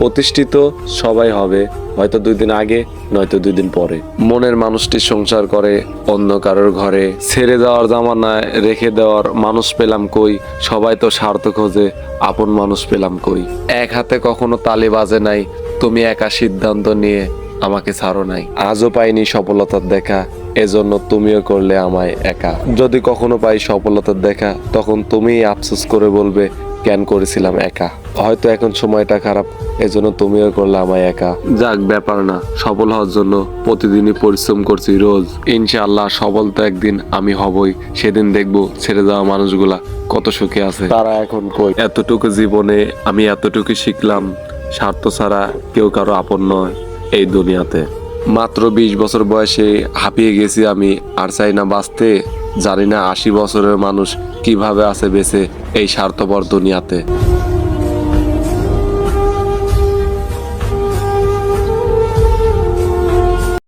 প্রতিষ্ঠিত সবাই হবে, হয়তো দুই দিন আগে, নয়তো দুই দিন পরে। মনের মানুষটি সংসার করে, অন্য কারোর ঘরে। ছেড়ে দেওয়ার জামানায় রেখে দেওয়ার মানুষ পেলাম কই? সবাই তো স্বার্থ খোঁজে, আপন মানুষ পেলাম কই? এক হাতে কখনো তালি বাজে নাই, তুমি একা সিদ্ধান্ত নিয়ে আমাকে ছাড়ো নাই। আজও পাইনি সফলতার দেখা, এজন্য তুমিও করলে আমায় একা। যদি কখনো পাই সফলতার দেখা, তখন তুমিই আফসোস করে বলবে কেন করেছিলাম একা। হয়তো এখন সময়টা খারাপ এজন্য তুমিও করলে আমায় একা। যাক ব্যাপার না সফল হওয়ার জন্য প্রতিদিনই পরিশ্রম করছি রোজ। ইনশাআল্লাহ সফল তো একদিন আমি হবই সেদিন দেখব ছেড়ে যাওয়া মানুষগুলা কত সুখে আছে। তারা এখন কই? এতটুকু জীবনে আমি এতটুকু শিখলাম স্বার্থ ছাড়া কেউ কারও আপন নয় এই দুনিয়াতে। মাত্র বিশ বছর বয়সে হাঁপিয়ে গেছি আমি আর চাই না বাঁচতে। জানি না আশি বছরের মানুষ কীভাবে আছে বেঁচে এই স্বার্থপর দুনিয়াতে।